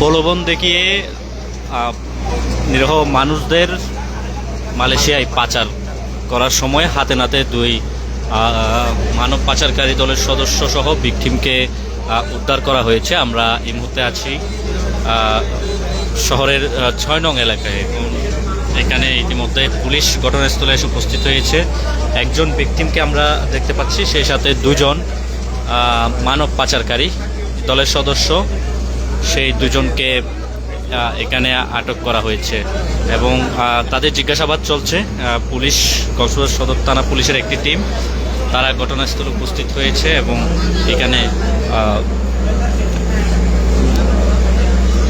প্রলোভন দেখিয়ে নিরহ মানুষদের মালয়েশিয়ায় পাচার করার সময় হাতে নাতে দুই মানব পাচারকারী দলের সদস্য সহ ভিকটিমকে উদ্ধার করা হয়েছে। আমরা এই মুহূর্তে আছি শহরের ছয় নং এলাকায়। এখানে ইতিমধ্যে পুলিশ ঘটনাস্থলে এসে উপস্থিত হয়েছে। একজন ভিকটিমকে আমরা দেখতে পাচ্ছি, সেই সাথে দুজন মানব পাচারকারী দলের সদস্য। সেই দুজনকে এখানে আটক করা হয়েছে এবং তাদের জিজ্ঞাসাবাদ চলছে। পুলিশ কক্সবাজার সদর থানা পুলিশের একটি টিম, তারা ঘটনাস্থলে উপস্থিত হয়েছে এবং এখানে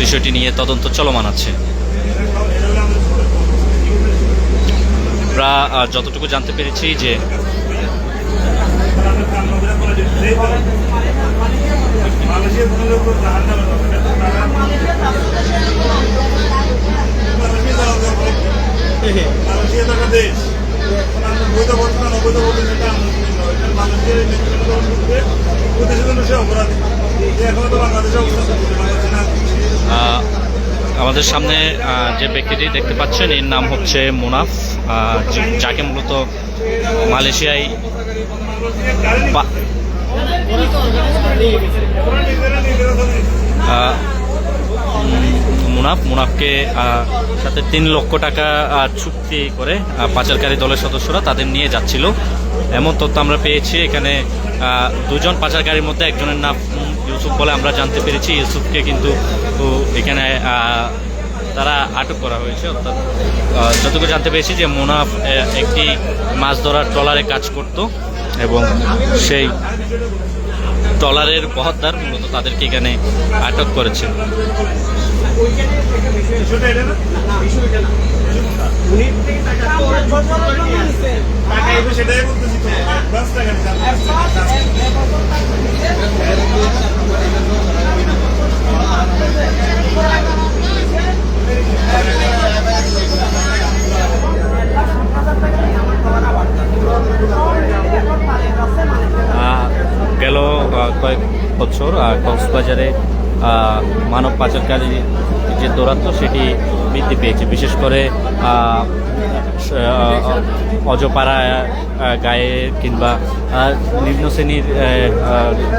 বিষয়টি নিয়ে তদন্ত চলমান আছে। যতটুকু জানতে পেরেছি যে তো একটা দেশ এখন আমরা বৈধ অবৈধ মালয়েশিয়ার নেতৃত্ব সে অপরাধী। তো বাংলাদেশে আমাদের সামনে যে ব্যক্তিটি দেখতে পাচ্ছেন, এর নাম হচ্ছে মুনাফ। যাকে মূলত মালয়েশিয়ায় মুনাফ, মুনাফকে সাথে তিন লক্ষ টাকা চুক্তি করে পাচারকারী দলের সদস্যরা তাদের নিয়ে যাচ্ছিল। এমন তথ্য আমরা পেয়েছি এখানে দুজন পাচারকারীর মধ্যে একজনের নাম ইউসুফ বলে আমরা জানতে পেরেছি। ইউসুফকে কিন্তু এখানে তারা আটক করা হয়েছে। অর্থাৎ যতটুকু জানতে পেরেছি যে মুনাফ একটি মাছ ধরার ট্রলারে কাজ করত এবং সেই ট্রলারের বহদ্দার মূলত তাদেরকে এখানে আটক করেছে। বছর কক্সবাজারে মানব পাচারকারী যে দৌরাত্ম সেটি বৃদ্ধি পেয়েছে। বিশেষ করে অজপাড়া গায়ে কিংবা নিম্ন শ্রেণির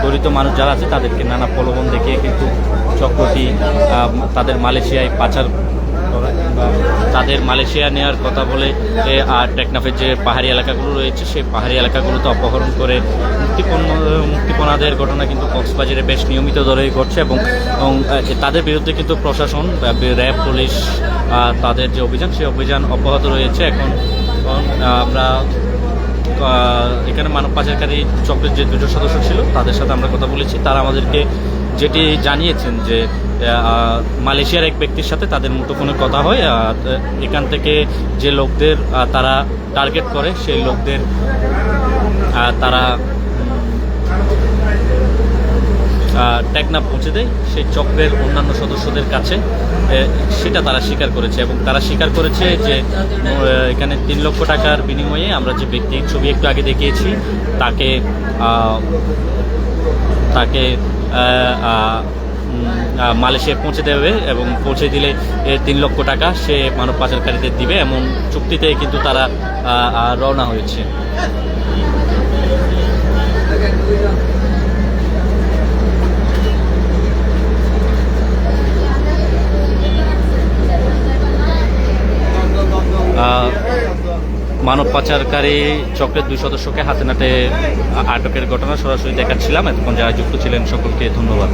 দরিদ্র মানুষ যারা আছে, তাদেরকে নানা প্রলোভন দেখিয়ে কিন্তু চক্রটি তাদের মালয়েশিয়ায় পাচার তাদের মালয়েশিয়া নেওয়ার কথা বলে আর টেকনাফের যে পাহাড়ি এলাকাগুলো রয়েছে সেই পাহাড়ি এলাকাগুলোতে অপহরণ করে মুক্তিপণ্য মুক্তিপণাদের ঘটনা কিন্তু কক্সবাজারে বেশ নিয়মিত ধরেই ঘটছে এবং তাদের বিরুদ্ধে কিন্তু প্রশাসন র্যাব, পুলিশ তাদের যে অভিযান, সেই অভিযান অব্যাহত রয়েছে। এখন আমরা এখানে মানব পাচারকারী চক্রের যে দুজন সদস্য ছিল, তাদের সাথে আমরা কথা বলেছি। তারা আমাদেরকে যেটি জানিয়েছেন যে মালয়েশিয়ার এক ব্যক্তির সাথে তাদের মুঠোফোনে কথা হয় এখান থেকে যে লোকদের তারা টার্গেট করে, সেই লোকদের তারা ট্যাগনা পৌঁছে দেয়। সেই চক্রের অন্যান্য সদস্যদের কাছে সেটা তারা স্বীকার করেছে এবং তারা স্বীকার করেছে যে এখানে তিন লক্ষ টাকার বিনিময়ে আমরা যে ব্যক্তির ছবি একটু আগে দেখিয়েছি, তাকে তাকে মালয়েশিয়ায় পৌঁছে দেবে এবং পৌঁছে দিলে তিন লক্ষ টাকা সে মানব পাচারকারীদের দিবে এমন চুক্তিতে কিন্তু তারা রওনা হয়েছে। মানব পাচারকারী চক্রের দুই সদস্যকে হাতে নাতে আটকের ঘটনা সরাসরি দেখাচ্ছিলাম। এতক্ষণ যারা যুক্ত ছিলেন সকলকে ধন্যবাদ।